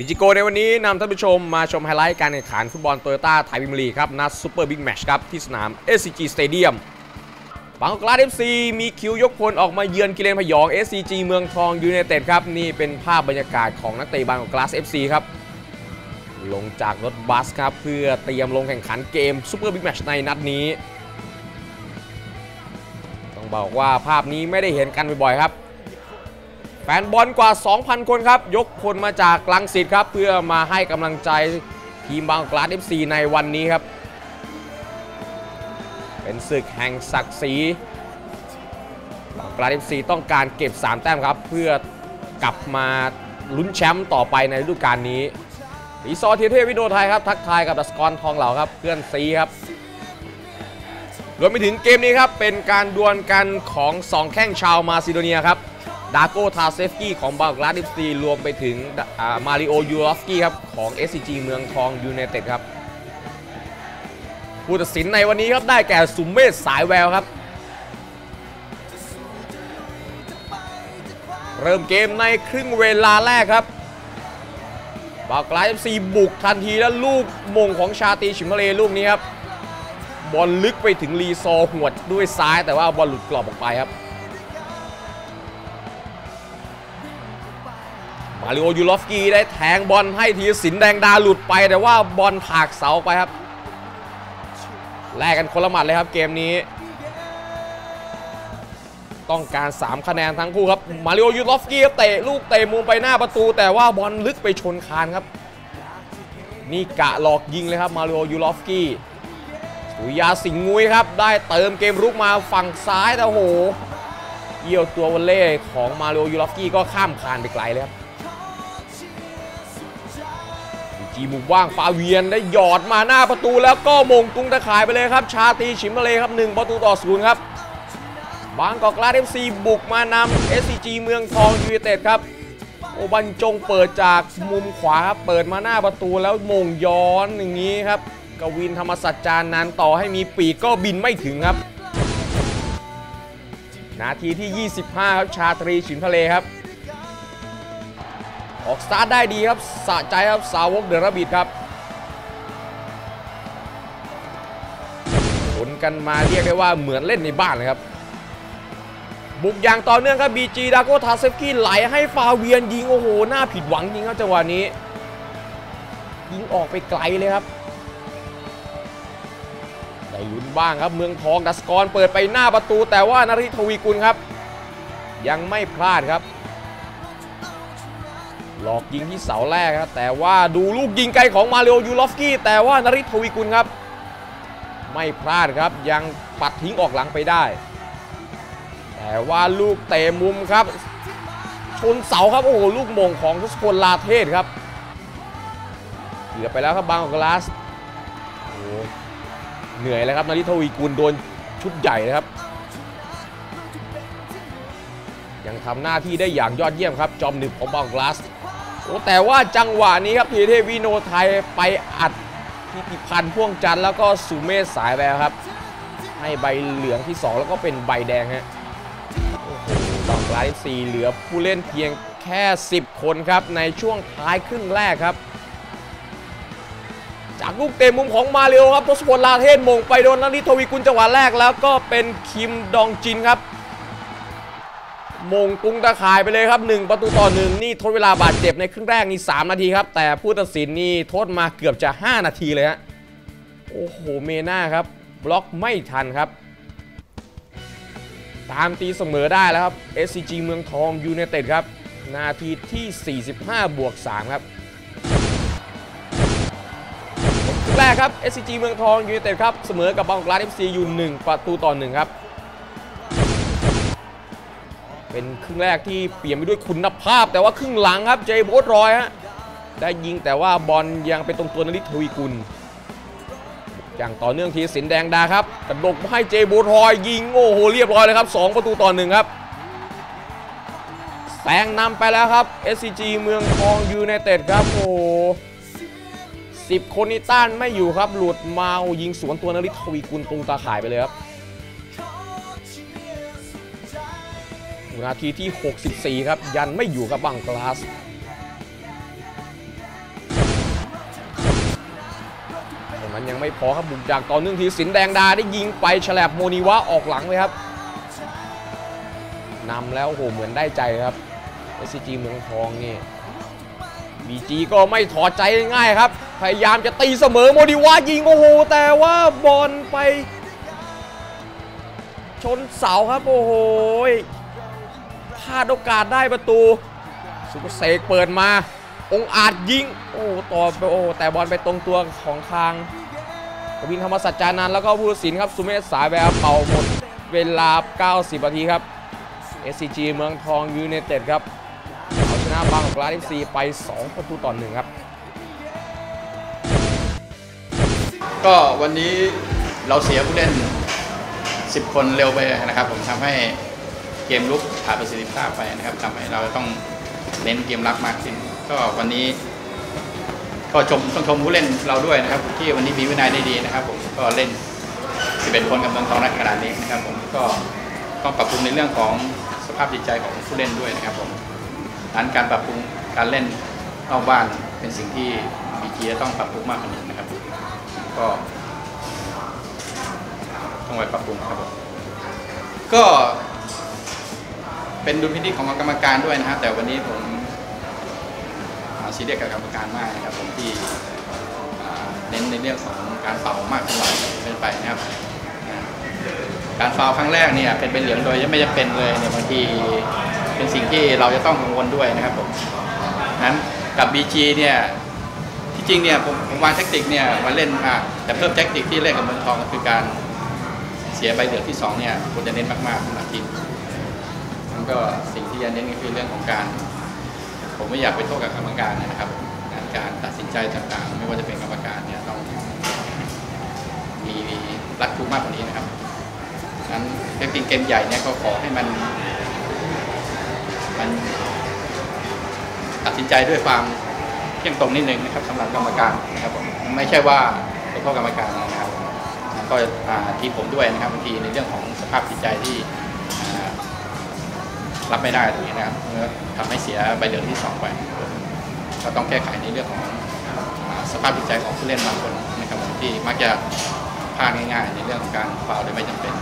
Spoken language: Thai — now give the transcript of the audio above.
ดิจิโกในวันนี้นำท่านผู้ชมมาชมไฮไลท์การแข่งขันฟุตบอลโตโยต้าไทยพิมลีครับนัดซูเปอร์บิ๊กแมชครับที่สนาม SCG Stadium บางกอกลาด FC มีคิวยกพลออกมาเยือนกิเลนพยอง SCG เมืองทองยูไนเต็ดครับ นี่เป็นภาพบรรยากาศของนักเตะบางกอกลาส FC ครับ ลงจากรถบัสครับ เพื่อเตรียมลงแข่งขันเกมซูเปอร์บิ๊กแมชในนัดนี้ ต้องบอกว่าภาพนี้ไม่ได้เห็นกันบ่อยๆครับ แฟนบอลกว่า 2,000 คนครับ ยกพลมาจากลังสิตครับ เพื่อมาให้กำลังใจทีมบางกลาด FC ในวันนี้ครับ เป็นศึกแห่งศักดิ์ศรีบางกลาด FC ต้องการเก็บ 3 แต้มครับ เพื่อกลับมาลุ้นแชมป์ต่อไปในฤดูกาลนี้อีซอเทียเทพวิโดไทยครับ ทักทายกับดัสกรทองเหล่าครับ เพื่อนซีครับรวมไปถึงเกมนี้ครับ เป็นการดวลกันของ 2 แข้งชาวมาซิโดเนียครับ ดาโกทาเซฟกี้ของบางกลาดิฟซีรวมไปถึงมาริโอยูรอฟกี้ครับของ SCG เมืองทองยูไนเต็ดครับผู้ตัดสินในวันนี้ครับได้แก่สุมเมธสายแววครับ เริ่มเกมในครึ่งเวลาแรกครับบางกลาดิฟซีบุกทันทีแล้วลูกมงของชาตีชิมทะเลลูกนี้ครับ บอลลึกไปถึงรีซอหวดด้วยซ้ายแต่ว่าบอลหลุดกรอบออกไปครับ มาริโอยูลอฟกีได้แทงบอลให้ทีสินแดงดาหลุดไป แต่ว่าบอลถากเสาไปครับ แลกกันคนละหมัดเลยครับเกมนี้ ต้องการ 3 คะแนนทั้งคู่ครับ มาริโอยูลอฟกีเตะลูกเตะมุมไปหน้าประตู แต่ว่าบอลลึกไปชนคานครับ นี่กะหลอกยิงเลยครับมาริโอยูลอฟกีสุยาสิงหงุยครับ ได้เติมเกมรุกมาฝั่งซ้ายแต่โหเยี่ยวตัววอลเล่ของมาริโอยูลอฟกี้ก็ข้ามคานไปไกลเลยครับ จีมุมว่างฟาเวียนได้หยอดมาหน้าประตูแล้วก็มงตุงตะข่ายไปเลยครับ ชาตีฉิมทะเลครับ 1 ประตูต่อศูนย์ครับ บางกอกลาดเอฟซีบุกมานำ SCG เมืองทองยูไนเต็ดครับ โอบรรจงเปิดจากมุมขวาครับ เปิดมาหน้าประตูแล้วมงย้อนอย่างนี้ครับ กวินธรรมสัจจานนานต่อให้มีปีกก็บินไม่ถึงครับ นาทีที่ 25 ครับ ชาตรีฉิมทะเลครับ ออกสตาร์ทได้ดีครับสะใจครับสาวกเดอรบิดครับผลกันมาเรียกได้ว่าเหมือนเล่นในบ้านเลยครับ บุกอย่างต่อเนื่องครับบีจีดาโกทาเซฟกี้ไหลให้ฟาเวียนยิงโอ้โหหน้าผิดหวังจริงครับจังหวะนี้ ยิงออกไปไกลเลยครับได้ลุ้นบ้างครับเมืองทองดัสกรเปิดไปหน้าประตู แต่ว่านาริทวีกุลครับ ยังไม่พลาดครับ หลอกยิงที่เสาแรกครับแต่ว่าดูลูกยิงไกลของมาริโอยูลอฟสกี้แต่ว่านาริทวีกุลครับ ไม่พลาดครับยังปัดทิ้งออกหลังไปได้ แต่ว่าลูกเตะมุมครับ ชนเสาครับโอ้โหลูกมงของทุสพลลาเทศครับเกือบไปแล้วครับบางกลาสโอ้เหนื่อยแล้วครับนาริทวีกุลโดนชุดใหญ่นะครับยังทำหน้าที่ได้อย่างยอดเยี่ยมครับ จอมหนึบของบางกอกกลาส โอ้แต่ว่าจังหวะนี้ครับทีเทพวิโนไทยไปอัดทิติพันธ์พ่วงจันทร์แล้วก็สุเมธสายแววครับ ให้ใบเหลืองที่ 2 แล้วก็เป็นใบแดงฮะโอ้โหบางกลาสสีเหลือผู้เล่นเพียงแค่ 10 คนครับ ในช่วงท้ายครึ่งแรกครับ จากลูกเตะมุมของมาเรียวครับทศพลลาเทศมงไปโดนนาริทวีกุลจังหวะแรกแล้วก็เป็นคิมดองจินครับ มงตุงตะข่ายไปเลยครับ 1 ประตูต่อหนึ่งนี่ทดเวลาบาดเจ็บในครึ่งแรกนี่3นาทีครับ แต่ผู้ตัดสินนี่โทษมาเกือบจะ 5 นาทีเลยฮะโอ้โหเมน่าครับ บล็อกไม่ทันครับ ตามตีเสมอได้แล้วครับ SCG เมืองทองยูไนเต็ดครับ นาทีที่ 45 บวก 3 ครับแรกครับ SCG เมืองทองยูไนเต็ดครับ เสมอกับบางกลาส FC อยู่1ประตูต่อ1ครับ เป็นครึ่งแรกที่เปลี่ยนไปด้วยคุณภาพ แต่ว่าครึ่งหลังครับเจโบสรอยฮะได้ยิงแต่ว่าบอลยังไปตรงตัวนริทวีกุล อย่างต่อเนื่องทีสินแดงดาครับกระดกให้เจโบสรอย ยิงโอ้โหเรียบร้อยเลยครับ 2 ประตูต่อหนึ่งครับแซงนำไปแล้วครับ SCG เมืองทองยูไนเต็ดครับโอ้สิบคนนี่ต้านไม่อยู่ครับ หลุดมายิงสวนตัวนริทวีกุลตรงตาข่ายไปเลยครับ นาทีที่ 64 ครับ ยันไม่อยู่กับบังกลาส มันยังไม่พอครับบุกจากตอนนึ่งทีสินแดงดาได้ยิงไปฉลบโมนิวะออกหลังเลยครับนำแล้วโหเหมือนได้ใจครับเอสซีจีเมืองทองนี่บีจีก็ไม่ถอดใจง่ายครับ พยายามจะตีเสมอโมดิวะยิงโอ้โห แต่ว่าบอลไป ชนเสาครับ โอ้โห พลาดโอกาสได้ประตูสุภเสกเปิดมา องอาจยิง โอ้ต่อไปโอ้แต่บอลไปตรงตัวของทางกวินธรรมสัจจานันแล้วก็ผู้สินครับ สุเมธสายแววเป่าหมดเวลา 90 นาทีครับ SCG เมืองทองยูไนเต็ดครับเอาชนะบางกอกกลาส FC ไป 2 ประตูต่อหนึ่งครับ ก็วันนี้เราเสียผู้เล่น 10 คนเร็วไปนะครับ ผมทำให้ เกมลุกขาดประสิทธิภาพไปนะครับทำให้เราต้องเน้นเกมรับมากขึ้น ก็วันนี้ก็ชมต้องชมผู้เล่นเราด้วยนะครับ ที่วันนี้มีวินัยได้ดีนะครับ ผมก็เล่น 11 คนกับเมืองทองในขนาดนี้นะครับ ผมก็ต้องปรับปรุงในเรื่องของสภาพจิตใจของผู้เล่นด้วยนะครับ ผมดังนั้นการปรับปรุงการเล่นนอกบ้านเป็นสิ่งที่บีจีต้องปรับปรุงมากกว่านี้นะครับ ก็ต้องไว้ปรับปรุงครับผมก็ เป็นดุลพินิจของกรรมการด้วยนะฮะแต่วันนี้ผมอ่าซีเรียสกับกรรมการมากนะครับผมที่เน้นในเรื่องของการเป่ามากเท่าเป็นไปนะครับ การฟาวครั้งแรกเนี่ยเป็นเป็นเหลืองโดยไม่จำเป็นเลยเนี่ยบางทีเป็นสิ่งที่เราจะต้องกังวลด้วยนะครับผมนั้นกับ BG เนี่ยที่จริงเนี่ยผมผมวางแทคติกเนี่ยมาเล่นมาแต่เพิ่มแทคติกที่เล่นกับเมืองทองก็คือการเสียใบเหลืองที่สองเนี่ยควรจะเน้นมากๆสำหรับทีม ก็สิ่งที่จะเน้นก็คือเรื่องของการ ผมไม่อยากไปโทษกับกรรมการนะครับการตัดสินใจต่างๆ ไม่ว่าจะเป็นกรรมการเนี่ยต้องมีรัดกุมมากกว่านี้นะครับงั้นแทคติกเกมใหญ่เนี่ยก็ขอให้มันมันตัดสินใจด้วยความเที่ยงตรงนิดนึงนะครับสำหรับกรรมการนะครับผมไม่ใช่ว่าเป็นข้อกรรมการนะครับ ก็ทีผมด้วยนะครับบางทีในเรื่องของสภาพจิตใจที่ รับไม่ได้ตรงนี้นะครับทำให้เสียใบเหลืองที่สองไปก็ต้องแก้ไขในเรื่องของสภาพจิตใจของผู้เล่นบางคนนะครับที่มักจะพลาดง่ายๆ ในเรื่องของการฟาวโดยไม่จำเป็น